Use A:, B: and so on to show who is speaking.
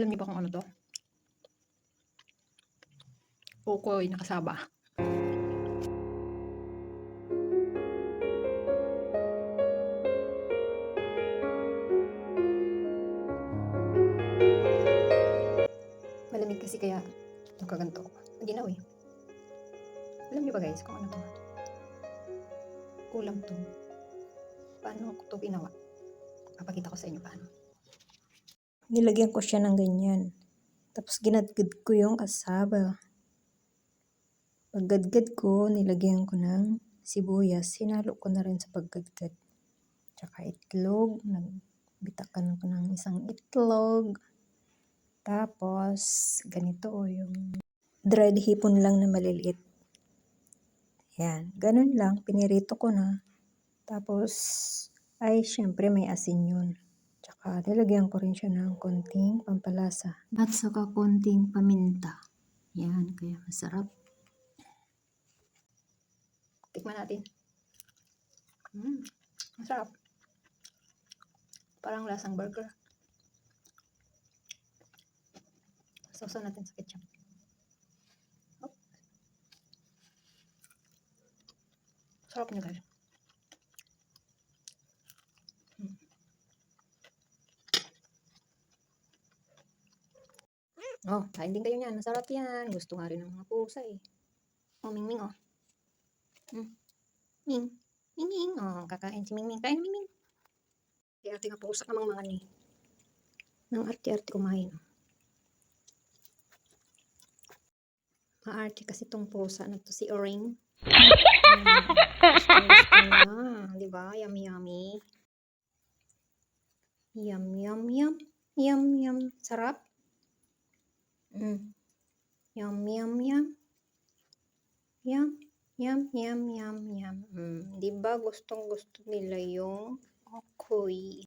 A: Alam niyo ba kung ano to? Ukoy nakasaba. Malamig kasi kaya nagkaganto ko. Maginaw eh. Alam niyo ba guys kung ano to? Ulam to. Paano ko to ginawa? Papakita ko sa inyo paano.
B: Nilagyan ko siya ng ganyan. Tapos ginadgad ko yung kasaba. Paggadgad ko, nilagyan ko ng sibuyas. Sinalo ko na rin sa paggadgad. Tsaka itlog. Nagbitakan ko ng isang itlog. Tapos, ganito o yung dried hipon lang na maliliit. Yan. Ganun lang. Pinirito ko na. Tapos, ay syempre may asin yun. Tsaka nilagyan ko rin siya ng konting pampalasa. At saka konting paminta. Yan, kaya masarap.
A: Tikman natin. Mm, masarap. Parang lasang burger. Sausaw natin sa ketchup. Oh. Sarap niya guys. Oh, kain din kayo niyan. Masarap yan. Gusto nga rin ng mga pusa eh. Oh, Mingming oh. Mm. Ming. Mingming. Oh, kakain si Mingming. Kain Mingming. Di ate nga pusa ka mga ni. Nang arte-arte kumain. Maarte kasi tong pusa na to si Oring. Mm. Na. Di ba? Yummy, yummy. Yum, yum, yum. Yum, yum. Sarap. Mm. Yum, yum, yum. Yum, yum, yum, yum, yum. Mm. Di ba gustong gusto nila yung akoy?